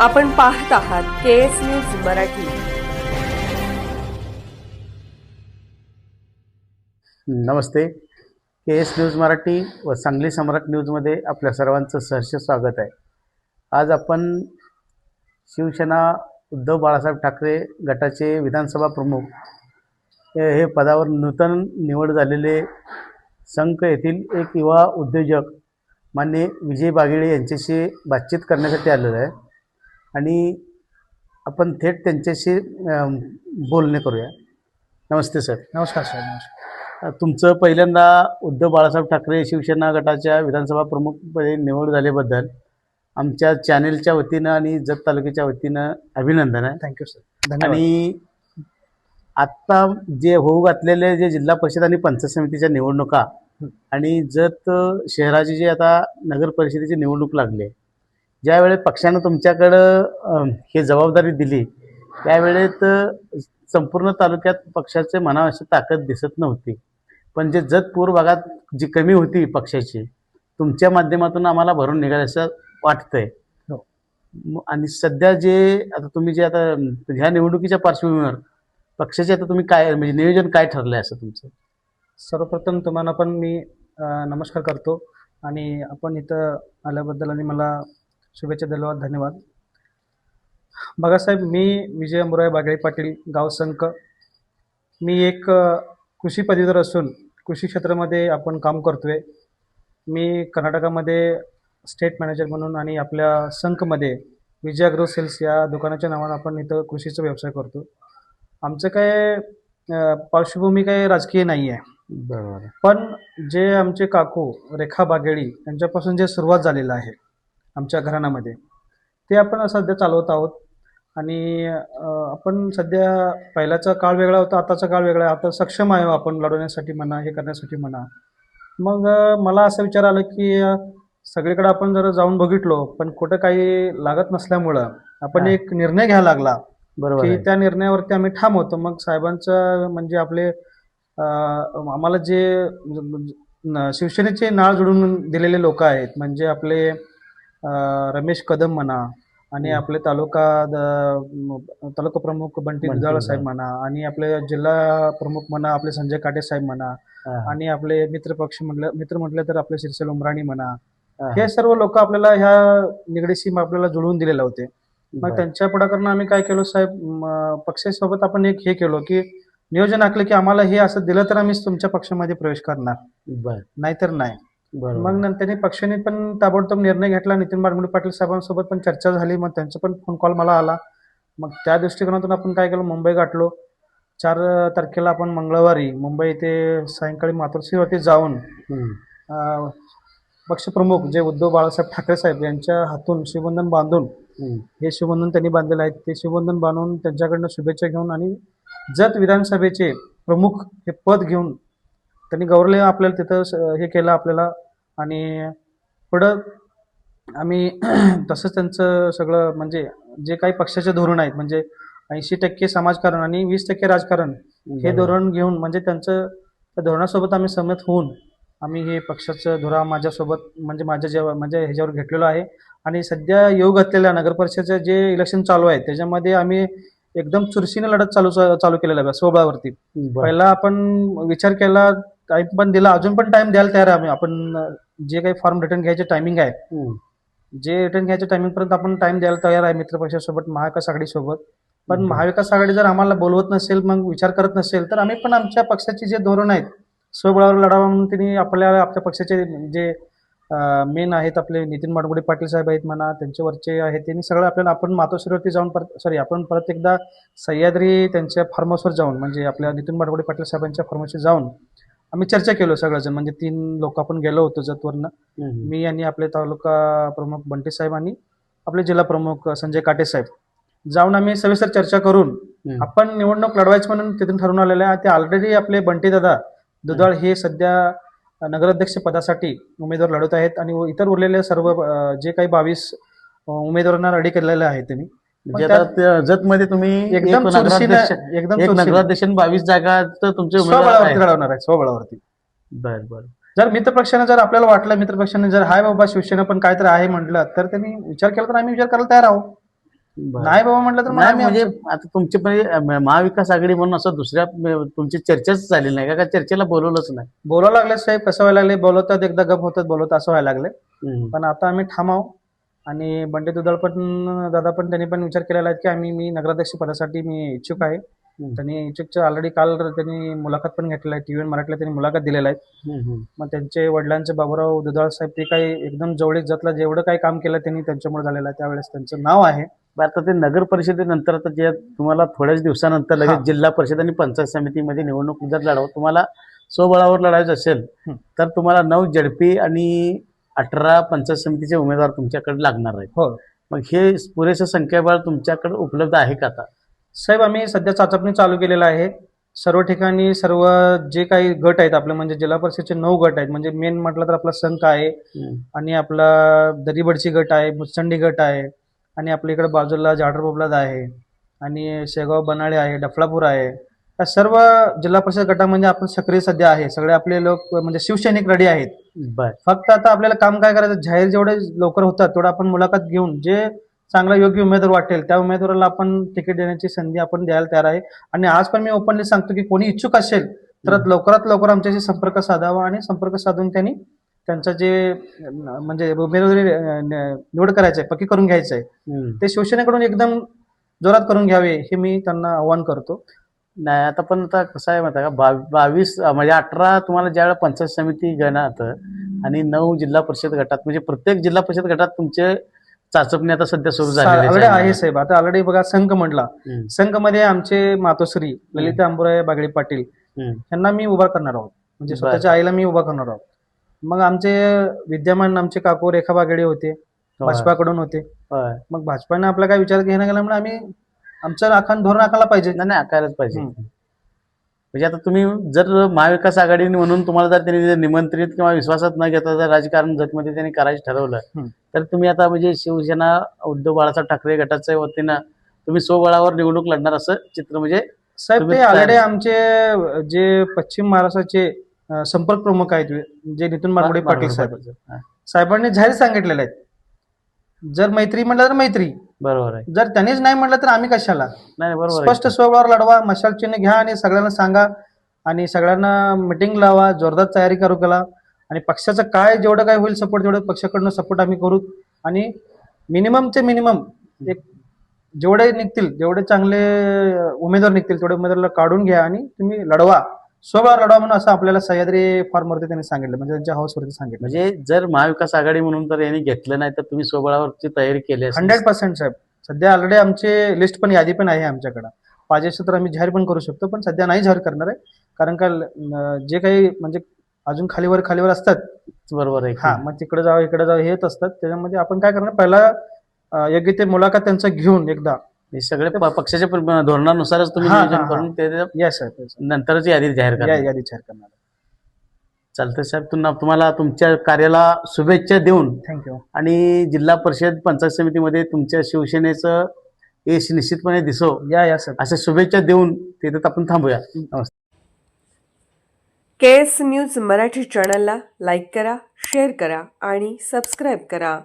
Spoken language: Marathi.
आपण पाहत आहात के एस न्यूज मराठी. नमस्ते. के एस न्यूज मराठी व सांगली सम्राट न्यूजमध्ये आपल्या सर्वांचं सहर्ष स्वागत आहे. आज आपण शिवसेना उद्धव बाळासाहेब ठाकरे गटाचे विधानसभा प्रमुख हे पदावर नूतन निवड झालेले संघ येथील एक युवा उद्योजक मान्य विजय बागिळे यांच्याशी बातचीत करण्यासाठी आलेलो आहे. आणि आपण थेट त्यांच्याशी बोलणे करूया. नमस्ते सर. नमस्कार साहेब नमस्कार. तुमचं पहिल्यांदा उद्धव बाळासाहेब ठाकरे शिवसेना गटाच्या विधानसभा प्रमुखपदी निवड झाल्याबद्दल आमच्या चॅनेलच्या वतीनं आणि जत तालुक्याच्या वतीनं अभिनंदन आहे. थँक्यू सर आणि आत्ता जे होऊ घातलेले जे जिल्हा परिषद आणि पंचायत समितीच्या निवडणुका आणि जत शहराची जी आता नगर परिषदेची निवडणूक लागली आहे ज्यावेळेस पक्षानं तुमच्याकडं हे जबाबदारी दिली त्यावेळेत संपूर्ण तालुक्यात पक्षाचे मनावर अशी ताकद दिसत नव्हती. पण जे जत पूर्व भागात जी कमी होती पक्षाची तुमच्या माध्यमातून आम्हाला भरून निघाल असं वाटतंय. हो. आणि सध्या जे आता तुम्ही जे आता ह्या निवडणुकीच्या पार्श्वभूमीवर पक्षाचे आता तुम्ही काय म्हणजे नियोजन काय ठरलंय असं तुमचं? सर्वप्रथम तुम्हाला पण मी नमस्कार करतो. आणि आपण इथं आल्याबद्दल आणि मला शुभेच्छा धन्यवाद. बघा साहेब मी विजय अंबुराय बागळे पाटील गाव संक मी एक कृषी पदवीधर असून कृषी क्षेत्रामध्ये आपण काम करतोय. मी कर्नाटकामध्ये स्टेट मॅनेजर म्हणून आणि आपल्या संकमध्ये विजय अग्रो सेल्स या दुकानाच्या नावानं आपण इथं कृषीचा व्यवसाय करतो. आमचं काय पार्श्वभूमी काय राजकीय नाही आहे बरोबर. पण जे आमचे काकू रेखा बागेळी यांच्यापासून जे सुरुवात झालेलं आहे आमच्या घराण्यामध्ये ते आपण सध्या चालवत आहोत. आणि आपण सध्या पहिल्याचा काळ वेगळा होता आताचा काळ वेगळा आहे. आता सक्षम आहे आपण लढवण्यासाठी म्हणा हे करण्यासाठी म्हणा. मग मला असं विचार आलं की सगळीकडे आपण जर जाऊन बघितलो पण कुठं काही लागत नसल्यामुळं आपण हा. एक निर्णय घ्यायला लागला बरोबर की. त्या निर्णयावरती आम्ही ठाम होतो. मग साहेबांचं म्हणजे आपले आम्हाला जे शिवसेनेचे नाळ जोडून दिलेले लोक आहेत म्हणजे आपले रमेश कदम म्हणा आणि. आपले तालुका तालुका प्रमुख बंटी दुधाळ साहेब. म्हणा आणि आपले जिल्हा प्रमुख म्हणा आपले संजय काटे साहेब म्हणा. आणि आपले मित्र पक्ष म्हटलं मित्र म्हटलं तर आपले शिरसेल उमराणी म्हणा हा, सर्व लोक आपल्याला ह्या निगडीशी आपल्याला जुळवून दिलेले होते मग. त्यांच्या पुढाकारानं आम्ही काय केलो साहेब पक्षासोबत आपण एक हे केलो की नियोजन आखलं की आम्हाला हे असं दिलं तर आम्ही तुमच्या पक्षामध्ये प्रवेश करणार नाहीतर नाही बरोबर. मग नंतर पक्षाने पण ताबडतोब निर्णय घेतला. नितीन बारमुडे पाटील साहेबांसोबत पण चर्चा झाली. मग त्यांचा पण फोन कॉल मला आला. मग त्या दृष्टिकोनातून आपण काय केलं? मुंबई गाठलो. चार तारखेला आपण मंगळवारी मुंबई येथे सायंकाळी मातोश्रीवरती जाऊन हम्म. अं, पक्षप्रमुख जे उद्धव बाळासाहेब ठाकरे साहेब यांच्या हातून शिवबंधन बांधून हम्म. हे शिवबंधन त्यांनी बांधलेलं आहे. ते शिवबंधन बांधून त्यांच्याकडनं शुभेच्छा घेऊन आणि जत विधानसभेचे प्रमुख हे पद घेऊन त्यांनी गौरवले आपल्याला तिथं हे केलं आपल्याला आणि पुढं आम्ही तसंच त्यांचं सगळं म्हणजे जे काही पक्षाचे धोरण आहेत म्हणजे ऐंशी टक्के समाजकारण आणि वीस टक्के राजकारण हे. धोरण घेऊन म्हणजे त्यांचं त्या धोरणासोबत आम्ही सहमत होऊन आम्ही हे पक्षाचं धोरण माझ्यासोबत म्हणजे माझ्या जेव्हा माझ्या ह्याच्यावर घेतलेलं आहे आणि सध्या योग घातलेल्या नगर परिषदेचं जे इलेक्शन चालू आहे त्याच्यामध्ये आम्ही एकदम चुरशीने लढत चालू चालू केलेला आहे स्वबळावरती. पहिला आपण विचार केला टाइम पण दिला अजून पण टाइम द्यायला तयार आहे आम्ही आपण जे काही फॉर्म रिटर्न घ्यायचे टायमिंग आहे हम्म. जे रिटर्न घ्यायच्या टायमिंग पर्यंत आपण टाइम द्यायला तयार आहे मित्रपक्षासोबत महाविकास आघाडीसोबत पण हम्म. महाविकास आघाडी जर आम्हाला बोलवत नसेल मग विचार करत नसेल तर आम्ही पण आमच्या पक्षाचे जे धोरण आहेत स्वबळावर लढावा म्हणून त्यांनी आपल्या आपल्या पक्षाचे जे मेन आहेत आपले नितीन माडगुडे पाटील साहेब आहेत म्हणा त्यांच्यावरचे आहेत त्यांनी सगळं आपल्याला आपण मातोश्रीवरती जाऊन परत सॉरी आपण परत एकदा सह्याद्री त्यांच्या फार्म हाऊसवर जाऊन म्हणजे आपल्या नितीन माडगुडे पाटील साहेबांच्या फार्म हाऊसवर जाऊन आम्ही चर्चा केलो सगळंजण. म्हणजे तीन लोक आपण गेलो होतो जतवरनं. मी आणि आपले तालुका प्रमुख बंटी साहेब आणि आपले जिल्हा प्रमुख संजय काटे साहेब. जाऊन आम्ही सविस्तर चर्चा करून. आपण निवडणूक लढवायची म्हणून तिथून ठरवून आलेलं आहे. ते ऑलरेडी आपले बंटी दादा दुधाळ हे सध्या नगराध्यक्ष पदासाठी उमेदवार लढवत आहेत आणि इतर उरलेले सर्व जे काही बावीस उमेदवारांना रेडी केलेले आहेत त्यांनी. म्हणजे आता त्या जतमध्ये तुम्ही एकदम एक चुरशीने नगराध्यक्ष एकदम एक चुरशीने नगराध्यक्ष आणि बावीस जागा तर तुमचे उमेदवार स्वबळावरती आहेत. लढवणार आहे स्वबळावरती. बर बर. जर मित्रपक्षाने जर आपल्याला वाटलं मित्रपक्षाने जर हाय बाबा शिवसेना पण काहीतरी आहे म्हटलं तर त्यांनी विचार केला तर आम्ही विचार करायला तयार आहोत. बरं. नाही बाबा म्हटलं तर मग नाही आम्ही म्हणजे आता तुमची पण महाविकास आघाडी म्हणून असं दुसऱ्या तुमची चर्चाच झालेली नाही का? का चर्चेला बोलवलंच नाही? बोलावं लागले साहेब कसं व्हायला लागले? बोलवतात एकदा गप होतात बोलवतात असं व्हायला लागले. पण आता आम्ही ठामाव आणि बंडे दुधाळ पण दादा पण त्यांनी पण विचार केलेला आहे की आम्ही मी नगराध्यक्ष पदासाठी मी इच्छुक आहे. त्यांनी इच्छुकच्या ऑलरेडी काल त्यांनी मुलाखत पण घेतलेली आहे. टी व्ही मराठीला त्यांनी मुलाखत दिलेला आहे. मग त्यांचे वडिलांचे बाबूराव दुधाळ साहेब ते काही एकदम जवळीक जातला. जेवढं काही काम केलं त्यांनी त्यांच्यामुळे झालेलं आहे. त्यावेळेस त्यांचं नाव आहे. आता ते नगर परिषदेनंतर आता जे तुम्हाला थोड्याच दिवसानंतर लगेच. जिल्हा परिषद आणि पंचायत समितीमध्ये निवडणूक जर लढव. तुम्हाला स्वबळावर लढायचं असेल. तर तुम्हाला नऊ जडपी आणि अठरा पंचायत समितीचे उमेदवार तुमच्याकडे लागणार आहेत. हो. मग हे पुरेसं संख्याबळ तुमच्याकडे उपलब्ध आहे का आता? साहेब आम्ही सध्या चाचपणी चालू केलेलं आहे. सर्व ठिकाणी सर्व जे काही गट आहेत आपले म्हणजे जिल्हा परिषदचे नऊ गट आहेत म्हणजे मेन म्हटलं तर आपला संघ आहे. आणि आपला दरीबडची गट आहे मुचंडी गट आहे आणि आपल्या इकडे बाजूला जाडर बोबलाद आहे आणि शेगाव बनाळे आहे डफळापूर आहे. या सर्व जिल्हा परिषद गटामध्ये आपण सक्रिय सध्या आहे. सगळे आपले लोक म्हणजे शिवसैनिक रेडी आहेत. बर. फक्त आता आपल्याला काम काय करायचं जाहीर जेवढे लवकर होतात तेवढं आपण मुलाखत घेऊन जे चांगला योग्य उमेदवार वाटेल त्या उमेदवाराला आपण तिकीट देण्याची संधी आपण द्यायला तयार आहे. आणि आज पण मी ओपनली सांगतो की कोणी इच्छुक असेल तर. लवकरात लवकर आमच्याशी संपर्क साधावा आणि संपर्क साधून त्यांनी त्यांचं जे म्हणजे उमेदवारी निवड करायचं आहे पक्की करून घ्यायचं आहे हम्म. ते शिवसेनेकडून एकदम जोरात करून घ्यावे हे मी त्यांना आव्हान करतो. नाही आता पण आता कसं आहे माहिती का? बावी- बावीस म्हणजे अठरा तुम्हाला ज्यावेळेला पंचायत समिती गणात आणि नऊ जिल्हा परिषद गटात म्हणजे प्रत्येक जिल्हा परिषद गटात तुमचे चाचपणी आता सध्या सुरू ऑलरेडी आहे. साहेब. आता ऑलरेडी बघा संघ म्हटला. हम्म, संघमध्ये आमचे मातोश्री ललिता अंबुराय बागडे पाटील. यांना मी उभा करणार आहोत. म्हणजे. स्वतःच्या आईला मी उभा करणार आहोत. मग आमचे विद्यमान आमचे काकू रेखा बागडे होते भाजपाकडून होते. मग भाजपाने आपला काय विचार घेणं गेल्यामुळे आम्ही आमचं आखण धोरण आखायला पाहिजे नाही नाही आकायलाच पाहिजे. हम्म. म्हणजे आता तुम्ही जर महाविकास आघाडी म्हणून तुम्हाला जर त्यांनी जर निमंत्रित किंवा विश्वासात न घेता जर राजकारण जतमध्ये त्यांनी करायचं ठरवलं. तर तुम्ही आता म्हणजे शिवसेना उद्धव बाळासाहेब ठाकरे गटाच्या वतीनं तुम्ही स्वबळावर निवडणूक लढणार असं चित्र म्हणजे साहेब तुम्ही ते तयार- ऑलरेडी आमचे जे पश्चिम महाराष्ट्राचे अं, संपर्क प्रमुख आहेत जे नितीन मारगुडे पाटील साहेब. हा, साहेबांनी जाहीर सांगितलेले आहेत जर मैत्री म्हटलं तर मैत्री. बरोबर आहे. जर त्यांनीच नाही म्हटलं तर आम्ही कशाला? नाही बरोबर स्पष्ट आहे स्वबळावर लढवा मशाल चिन्ह घ्या आणि सगळ्यांना सांगा आणि सगळ्यांना मिटिंग लावा जोरदार तयारी करू करा आणि पक्षाचं काय जेवढं काय होईल सपोर्ट तेवढं पक्षाकडनं सपोर्ट आम्ही करू आणि मिनिममचे मिनिमम एक जेवढे निघतील जेवढे चांगले उमेदवार निघतील तेवढे उमेदवाराला काढून घ्या आणि तुम्ही लढवा. स्वबळावर लढवा म्हणून असं आपल्याला सह्याद्री फार्मवरती त्यांनी सांगितलं म्हणजे त्यांच्या हाऊसवरती सांगितलं. म्हणजे जर महाविकास आघाडी म्हणून तर यांनी घेतलं नाही तर तुम्ही स्वबळावरची तयारी केली असेल. हंड्रेड पर्सेंट साहेब. सध्या ऑलरेडी आमचे लिस्ट पण यादी पण आहे आमच्याकडं. पाहिजे तर आम्ही जाहीर पण करू शकतो पण सध्या नाही जाहीर करणार आहे. कारण का अं, जे काही म्हणजे अजून खालीवर खालीवर असतात. बरोबर आहे हा मग तिकडे जावं इकडे जावं हे येत असतात. त्याच्यामध्ये आपण काय करणार पहिला अं, योग्य ते मुलाखत त्यांचं घेऊन एकदा हे सगळे प- पक्षाच्या प्र- धोरणानुसारच तुम्ही हा, हा, नियोजन हा. करून ते ते येस नंतरच यादी जाहीर sir. करा यादी जाहीर करणार. चालतंय साहेब. तुम्हाला तुम्हाला तुमच्या कार्याला शुभेच्छा देऊन थँक्यू आणि जिल्हा परिषद पंचायत समितीमध्ये तुमच्या शिवसेनेचं यश निश्चितपणे दिसो. या या सर अशा शुभेच्छा देऊन तिथं आपण थांबूया. नमस्ते के एस न्यूज मराठी चॅनलला लाईक करा शेअर करा आणि सबस्क्राईब करा.